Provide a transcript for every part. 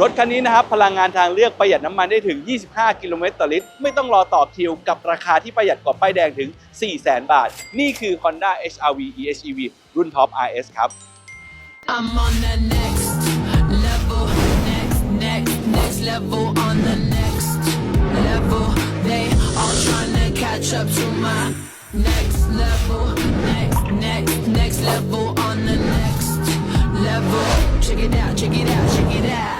รถคันนี้นะครับพลังงานทางเลือกประหยัดน้ำมันได้ถึง 25 กิโลเมตรต่อลิตร ไม่ต้องรอต่อคิวกับราคาที่ประหยัดกว่าป้ายแดงถึง 400,000 บาท นี่คือ Honda HR-V EHEV รุ่น Top RS ครับ I'm on the next level, next, next, next level, on the next level. They all trying to catch up to my next level, next, next, next level, on the next level. Check it out, check it out, check it out.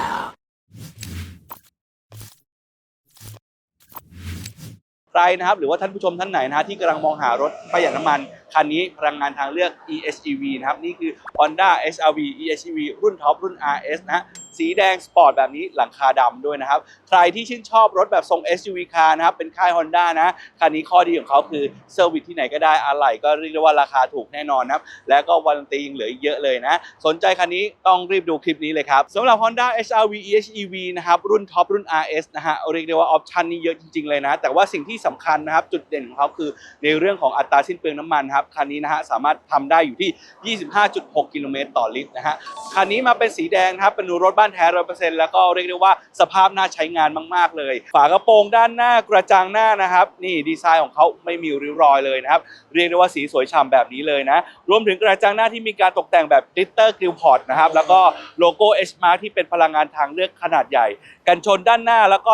ใครนะครับหรือว่าท่านผู้ชมท่านไหนนะฮะที่กำลังมองหารถประหยัดน้ำมัน คันนี้พลังงานทางเลือก EHEV นะครับนี่คือ Honda HR-V EHEV รุ่นท็อปรุ่น RS นะฮะ สีแดงสปอร์ตแบบนี้หลังคาดำด้วยนะครับ ใครที่ชื่นชอบรถแบบทรง SUV คาร์นะครับ เป็นค่าย Honda นะ คันนี้ข้อดีของเขาคือเซอร์วิสที่ไหนก็ได้อะไหล่ก็เรียกได้ว่าราคาถูกแน่นอนนะครับ แล้วก็วันตียังเหลืออีกเยอะเลยนะ สนใจคันนี้ต้องรีบดูคลิปนี้เลยครับสำหรับ Honda HR-V EHEV นะครับรุ่นท็อปรุ่น RS นะฮะเรียกได้ว่าออปชันนี้เยอะจริงๆเลยนะ แต่ว่าสิ่งที่สำคัญนะครับจุดเด่นของเขาคือในเรื่องของอัตราสิ้นเปลืองน้ำมันครับคันนี้นะฮะสามารถทำได้อยู่ที่ 25.6 กิโลเมตรต่อลิตรนะฮะคันนี้มาเป็นสีแดงครับเป็นรถบ้านแท้ร้อยเปอร์เซ็นต์แล้วก็เรียกได้ว่าสภาพน่าใช้งานมาก ๆ เลย ฝากระโปรงด้านหน้ากระจังหน้านะครับ นี่ดีไซน์ของเขาไม่มีริ้วรอยเลยนะครับเรียกได้ว่าสีสวยฉ่ำแบบนี้เลยนะ รวมถึงกระจังหน้าที่มีการตกแต่งแบบดิตเตอร์กริลพอร์ตนะครับแล้วก็โลโก้ H Mark ที่เป็นพลังงานทางเลือกขนาดใหญ่ กันชนด้านหน้าแล้วก็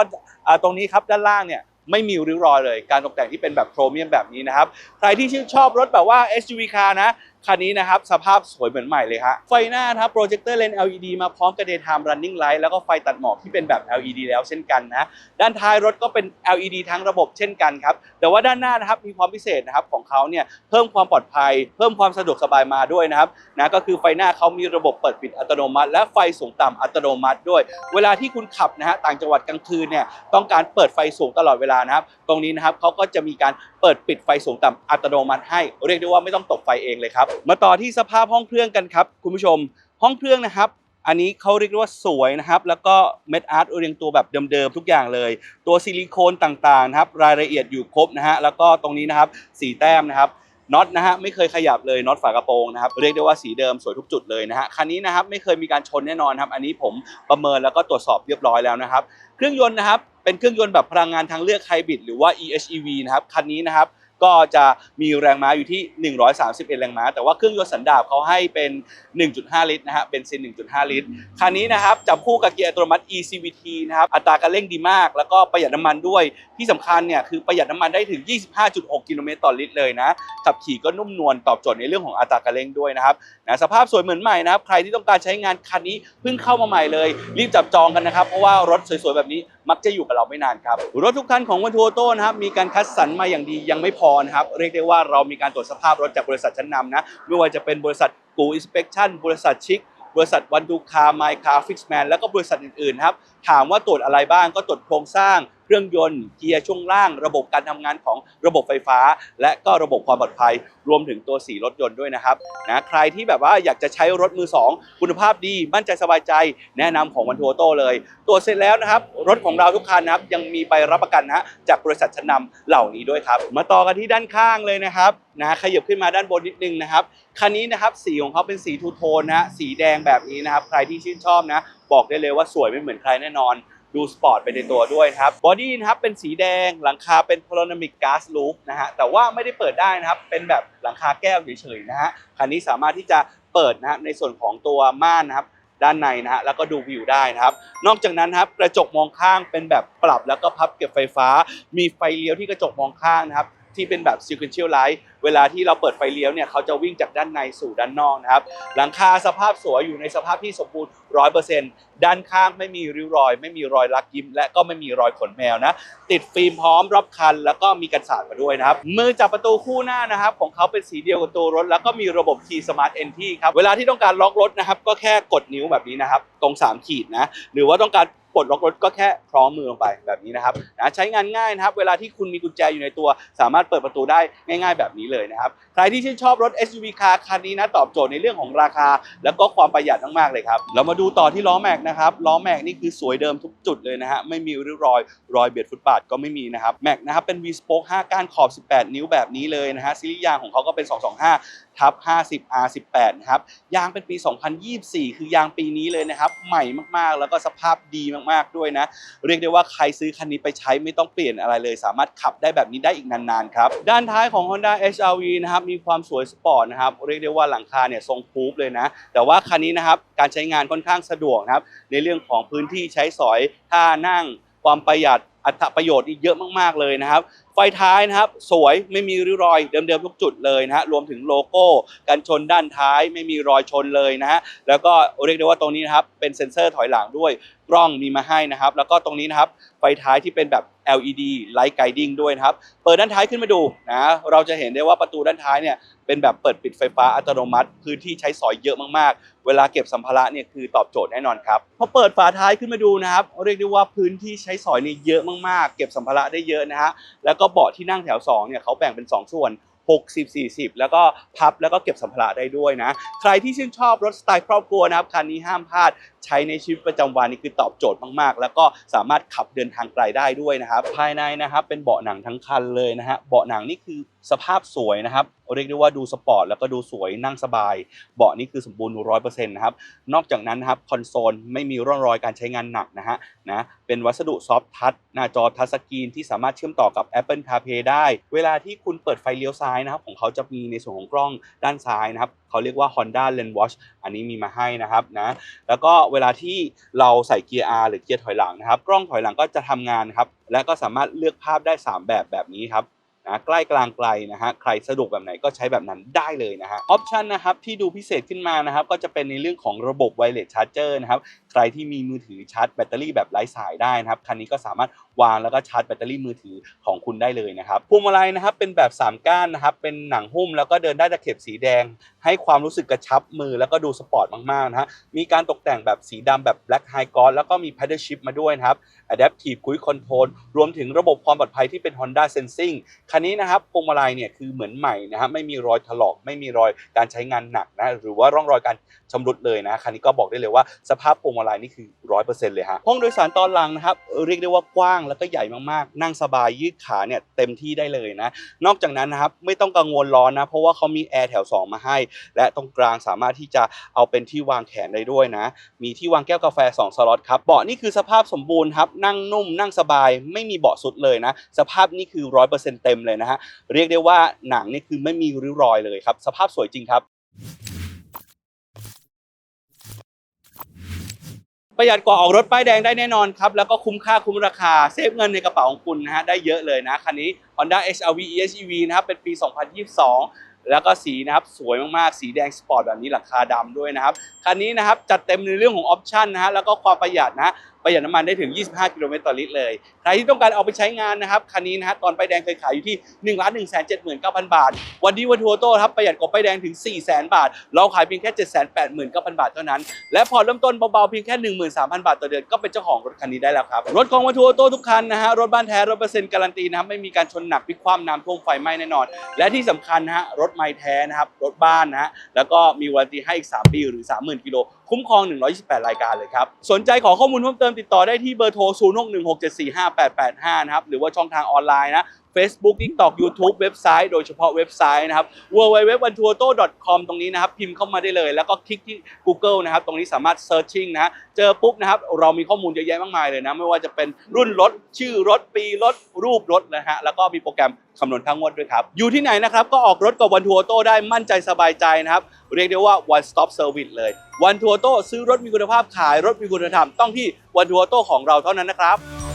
ตรงนี้ครับด้านล่างเนี่ยไม่มีริ้วรอยเลย การตกแต่งที่เป็นแบบโครเมียมแบบนี้นะครับ ใครที่ชื่นชอบรถแบบว่า SUV car นะ คันนี้นะครับสภาพสวยเหมือนใหม่เลยฮะไฟหน้านะครับโปรเจคเตอร์เลน LED มาพร้อมกับ daytime running light แล้วก็ไฟตัดหมอกที่เป็นแบบ LED แล้วเช่นกันนะด้านท้ายรถก็เป็น LED ทั้งระบบเช่นกันครับแต่ว่าด้านหน้านะครับมีความพิเศษนะครับของเขาเนี่ยเพิ่มความปลอดภัย เพิ่มความสะดวกสบายมาด้วยนะครับนะก็คือไฟหน้าเขามีระบบเปิดปิดอัตโนมัติ และไฟสูงต่ำอัตโนมัติด้วย เวลาที่คุณขับนะฮะต่างจังหวัดกลางคืนเนี่ยต้องการเปิดไฟสูงตลอดเวลานะครับตรงนี้นะครับเขาก็จะมีการเปิดปิดไฟสูงต่ำอัตโนมัติให้เรียกได้ว่าไม่ต้องตกไฟเองเลยครับมาต่อที่สภาพห้องเครื่องกันครับคุณผู้ชม ห้องเครื่องนะครับ อันนี้เขาเรียกว่าสวยนะครับ แล้วก็เม็ดอาร์ตเรียงตัวแบบเดิมๆทุกอย่างเลย ตัวซิลิโคนต่างๆนะครับ รายละเอียดอยู่ครบนะฮะแล้วก็ตรงนี้นะครับสีแต้มนะครับน็อตนะฮะไม่เคยขยับเลยน็อตฝากระโปรงนะครับเรียกได้ว่าสีเดิมสวยทุกจุดเลยนะฮะคันนี้นะครับไม่เคยมีการชนแน่นอนครับ อันนี้ผมประเมินแล้วก็ตรวจสอบเรียบร้อยแล้วนะครับ เครื่องยนต์นะครับเป็นเครื่องยนต์แบบพลังงานทางเลือกไฮบริดหรือว่า EHEV นะครับคันนี้นะครับ ก็จะมีแรงม้าอยู่ที่ 131 แรงม้า แต่ว่าเครื่องยนต์สันดาปเขาให้เป็น 1.5 ลิตรนะฮะเบนซิน 1.5 ลิตร คันนี้นะครับจับคู่กับเกียร์อัตโนมัติ eCVT นะครับ อัตราการเร่งดีมาก แล้วก็ประหยัดน้ำมันด้วย ที่สำคัญเนี่ยคือประหยัดน้ำมันได้ถึง 25.6 กิโลเมตรต่อลิตรเลยนะ ขับขี่ก็นุ่มนวลตอบโจทย์ในเรื่องของอัตราการเร่งด้วยนะครับนะสภาพสวยเหมือนใหม่นะครับ ใครที่ต้องการใช้งานคันนี้เพิ่งเข้ามาใหม่เลย รีบจับจองกันนะครับ เพราะว่ารถสวยๆแบบนี้มักจะอยู่กับเราไม่นานครับ รถทุกคันของวันทัวโต้นะครับมีการคัดสรรมาอย่างดียังไม่พอนะครับเรียกได้ว่าเรามีการตรวจสภาพรถจากบริษัทชั้นนำนะไม่ว่าจะเป็นบริษัทกูอินสเปกชั่นบริษัทชิคบริษัทวันดูคาร์ไมคาฟิกแมนแล้วก็บริษัทอื่นๆครับถามว่าตรวจอะไรบ้างก็ตรวจโครงสร้าง เครื่องยนต์เกียร์ช่วงล่าง ระบบการทำงานของระบบไฟฟ้า และก็ระบบความปลอดภัย รวมถึงตัวสีรถยนต์ด้วยนะครับนะใครที่แบบว่าอยากจะใช้รถมือ 2 คุณภาพดีมั่นใจสบายใจ แนะนำของวันทัวโต้เลยตรวจเสร็จแล้วนะครับ รถของเราทุกคันนะครับ ยังมีใบรับประกันนะฮะจากบริษัทชั้นนำเหล่านี้ด้วยครับ มาต่อกันที่ด้านข้างเลยนะครับนะขยับขึ้นมาด้านบนนิดนึงนะครับคันนี้นะครับสีของเขาเป็นสีทูโทนนะฮะสีแดงแบบนี้นะครับ ใครที่ชื่นชอบนะ บอกได้เลยว่าสวยไม่เหมือนใครแน่นอน ดูสปอร์ตไปในตัวด้วยนะครับบอดี้นะครับเป็นสีแดงหลังคาเป็นพลานามิกก๊าซลูฟนะฮะแต่ว่าไม่ได้เปิดได้นะครับเป็นแบบหลังคาแก้วเฉยๆนะฮะคันนี้สามารถที่จะเปิดนะฮะในส่วนของตัวม่านนะครับด้านในนะฮะแล้วก็ดูวิวได้นะครับ นอกจากนั้นครับกระจกมองข้างเป็นแบบปรับแล้วก็พับเก็บไฟฟ้า มีไฟเลี้ยวที่กระจกมองข้างนะครับ ที่เป็นแบบ sequential light เวลาที่เราเปิดไฟเลี้ยวเนี่ยเขาจะวิ่งจากด้านในสู่ด้านนอกนะครับ หลังคาสภาพสวยอยู่ในสภาพที่สมบูรณ์ร้อยเปอร์เซ็นต์ด้านข้างไม่มีริ้วรอย ไม่มีรอยลักยิ้ม และก็ไม่มีรอยขนแมวนะ ติดฟิล์มพร้อมรอบคัน แล้วก็มีกันสาดมาด้วยนะครับ มือจับประตูคู่หน้านะครับ ของเขาเป็นสีเดียวกับตัวรถ แล้วก็มีระบบ Key Smart Entry ครับ เวลาที่ต้องการล็อกรถนะครับ ก็แค่กดนิ้วแบบนี้นะครับ ตรง 3 ขีดนะ หรือว่าต้องการ ปลดล็อกรถก็แค่คล้องมือลงไปแบบนี้นะครับนะใช้งานง่ายนะครับ เวลาที่คุณมีกุญแจอยู่ในตัว สามารถเปิดประตูได้ง่าย ๆ แบบนี้เลยนะครับ ใครที่ชื่นชอบรถ SUV คาคันนี้นะตอบโจทย์ในเรื่องของราคา แล้วก็ความประหยัดมากๆเลยครับ เรามาดูต่อที่ล้อแม็กนะครับล้อแม็กนี่คือสวยเดิมทุกจุดเลยนะฮะไม่มีริ้วรอยรอยเบียดฟุตบาทก็ไม่มีนะครับแม็กนะครับเป็น V Spoke 5ก้านขอบ 18 นิ้วแบบนี้เลยนะฮะซีรีส์ยางของเขาก็เป็น 225ทับ50 R18 นะครับยางเป็นปี 2024 คือยางปีนี้เลยนะครับใหม่มากๆ แล้วก็สภาพดีมากๆด้วยนะ เรียกได้ว่าใครซื้อคันนี้ไปใช้ไม่ต้องเปลี่ยนอะไรเลย สามารถขับได้แบบนี้ได้อีกนานๆครับด้านท้ายของ Honda HR-V นะครับมีความสวยสปอร์ตนะครับเรียกได้ว่าหลังคาเนี่ยทรงพูฟเลยนะ แต่ว่าคันนี้นะครับการใช้งานค่อนข้างสะดวกนะครับในเรื่องของพื้นที่ใช้สอยท่านั่ง ความประหยัดอัตประโยชน์อีกเยอะมากๆเลยนะครับ ไฟท้ายนะครับ สวยไม่มีริ้วรอยเดิมๆทุกจุดเลยนะฮะรวมถึงโลโก้กันชนด้านท้ายไม่มีรอยชนเลยนะฮะแล้วก็เรียกได้ว่าตรงนี้นะครับเป็นเซ็นเซอร์ถอยหลังด้วยกล้องมีมาให้นะครับ แล้วก็ตรงนี้นะครับไฟท้ายที่เป็นแบบ LED Light Guiding ด้วยนะครับ เปิดด้านท้ายขึ้นมาดูนะเราจะเห็นได้ว่าประตูด้านท้ายเนี่ยเป็นแบบเปิดปิดไฟฟ้าอัตโนมัติ พื้นที่ใช้สอยเยอะมากๆ เวลาเก็บสัมภาระเนี่ยคือตอบโจทย์แน่นอนครับพอเปิดฝาท้ายขึ้นมาดูนะครับ เรียกได้ว่าพื้นที่ใช้สอยเนี่ยเยอะมากๆ เก็บสัมภาระได้เยอะนะฮะแล้วก็เบาะที่นั่งแถว2เนี่ยเขาแบ่งเป็น 2 ส่วน 60 40 แล้วก็พับแล้วก็เก็บสัมภาระได้ด้วยนะ ใครที่ชื่นชอบรถสไตล์ครอบครัวนะครับคันนี้ห้ามพลาดใช้ในชีวิตประจำวันนี่คือตอบโจทย์มากๆ แล้วก็สามารถขับเดินทางไกลได้ด้วยนะครับ ภายในนะครับเป็นเบาะหนังทั้งคันเลยนะฮะเบาะหนังนี่คือ สภาพสวยนะครับเรียกได้ว่าดูสปอร์ตแล้วก็ดูสวยนั่งสบาย เบาะนี่คือสมบูรณ์ร้อยเปอร์เซ็นต์นะครับนอกจากนั้นครับคอนโซลไม่มีร่องรอยการใช้งานหนักนะฮะนะเป็นวัสดุซอฟท์ทัชหน้าจอทัชสกรีนที่สามารถเชื่อมต่อกับ Apple CarPlay ได้ เวลาที่คุณเปิดไฟเลี้ยวซ้ายนะครับของเขาจะมีในส่วนของกล้องด้านซ้ายนะครับเขาเรียกว่า Honda Lane Watch อันนี้มีมาให้นะครับนะแล้วก็เวลาที่เราใส่เกียร์ R หรือเกียร์ถอยหลังนะครับกล้องถอยหลังก็จะทำงานครับและก็สามารถเลือกภาพได้ 3 แบบแบบนี้ครับ นะใกล้กลางไกลนะฮะใครสะดวกแบบไหนก็ใช้แบบนั้นได้เลยนะฮะออปชันนะครับที่ดูพิเศษขึ้นมานะครับก็จะเป็นในเรื่องของระบบไวเลสชาร์เจอร์นะครับใครที่มีมือถือชาร์จแบตเตอรี่แบบไร้สายได้นะครับคันนี้ก็สามารถวางแล้วก็ชาร์จแบตเตอรี่มือถือของคุณได้เลยนะครับพวงมาลัยนะครับเป็นแบบ 3 ก้านนะครับเป็นหนังหุ้มแล้วก็เดินได้ตะเข็บสีแดง ให้ความรู้สึกกระชับมือแล้วก็ดูสปอร์ตมากๆนะฮะมีการตกแต่งแบบสีดำแบบ Black High g o d แล้วก็มี Paddle Shift มาด้วยนะครับ Adaptive Cruise Control รวมถึงระบบความปลอดภัยที่เป็น Honda Sensing คันนี้นะครับพวงมาลัยเนี่ยคือเหมือนใหม่นะครับไม่มีรอยถลอกไม่มีรอยการใช้งานหนักนะหรือว่าร่องรอยการชำรุดเลยนะคันนี้ก็บอกได้เลยว่าสภาพพวงมาลัยนี่คือ 100%เลยฮะห้องโดยสารตอนหลังนะครับเรียกได้ว่ากว้างแล้วก็ใหญ่มากๆ นั่งสบายยืดขาเนี่ยเต็มที่ได้เลยนะนอกจากนั้นนะครับไม่ต้องกังวลร้อนนะเพราะว่าเขามีแอร์แถว 2 มาให้ และตรงกลางสามารถที่จะเอาเป็นที่วางแขนได้ด้วยนะ มีที่วางแก้วกาแฟ 2 สล็อตครับเบาะนี่คือสภาพสมบูรณ์ครับนั่งนุ่ม นั่งสบายไม่มีเบาะสุดเลยนะ สภาพนี่คือ 100%เต็มเลยนะฮะเรียกได้ว่าหนังนี่คือไม่มีริ้วรอยเลยครับสภาพสวยจริงครับ ประหยัดกว่าออกรถป้ายแดงได้แน่นอนครับ แล้วก็คุ้มค่าคุ้มราคาเซฟเงินในกระเป๋าของคุณนะฮะได้เยอะเลยนะคันนี้ Honda HR-V EHEV นะครับเป็นปี 2022 แล้วก็สีนะครับสวยมากๆ สีแดงสปอร์ตแบบนี้หลังคาดำด้วยนะครับคันนี้นะครับจัดเต็มในเรื่องของออปชันนะฮะแล้วก็ความประหยัดนะ ประหยัดน้ำมันได้ถึง 25 กิโลเมตรต่อลิตรเลย ใครที่ต้องการเอาไปใช้งานนะครับ คันนี้นะฮะตอนป้ายแดงเคยขายอยู่ที่1 1 7 9 0 0 0บาท วันนี้วันทัวร์โต้ครับประหยัดกว่าป้ายแดงถึง4 0 0 0 0 0บาท เราขายเพียงแค่7 8 9 0 0 0บาทเท่านั้น และพอเริ่มต้นเบาๆเพียงแค่ 13,000 บาทต่อเดือนก็เป็นเจ้าของรถคันนี้ได้แล้วครับ รถของวันทัวร์โต้ทุกคันนะฮะรถบ้านแท้ร้อยเปอร์เซ็นต์การันตีนะครับไม่มีการชนหนักพลิกคว่ำน้ำท่วมไฟไหม้แน่นอน และที่สำคัญนะฮะรถไม้แท้นะครับรถบ้านนะฮะแล้วก็มีวันตีให้อีก 3 ปีหรือ 30,000กิโลคุ้มครอง 128 รายการเลยครับสนใจขอข้อมูลเพิ่มเติมติดต่อได้ที่เบอร์โทร 0616745885 นะครับ หรือว่าช่องทางออนไลน์นะ Facebook TikTok YouTube เว็บไซต์โดยเฉพาะเว็บไซต์นะครับ www.vantuoto.com ตรงนี้นะครับ พิมพ์เข้ามาได้เลย แล้วก็คลิกที่ Google นะครับ ตรงนี้สามารถ searching นะเจอปุ๊บนะครับ เรามีข้อมูลเยอะแยะมากมายเลยนะ ไม่ว่าจะเป็นรุ่นรถ ชื่อรถ ปีรถ รูปรถนะฮะ แล้วก็มีโปรแกรมคำนวณค่างวดด้วยครับ อยู่ที่ไหนนะครับ ก็ออกรถกับวันทัวโต้ได้มั่นใจสบายใจนะครับ เรียกได้ว่า one stop service เลย วันทัวโต้ซื้อรถมีคุณภาพขายรถมีคุณธรรมต้องที่วันทัวโต้ของเราเท่านั้นนะครับ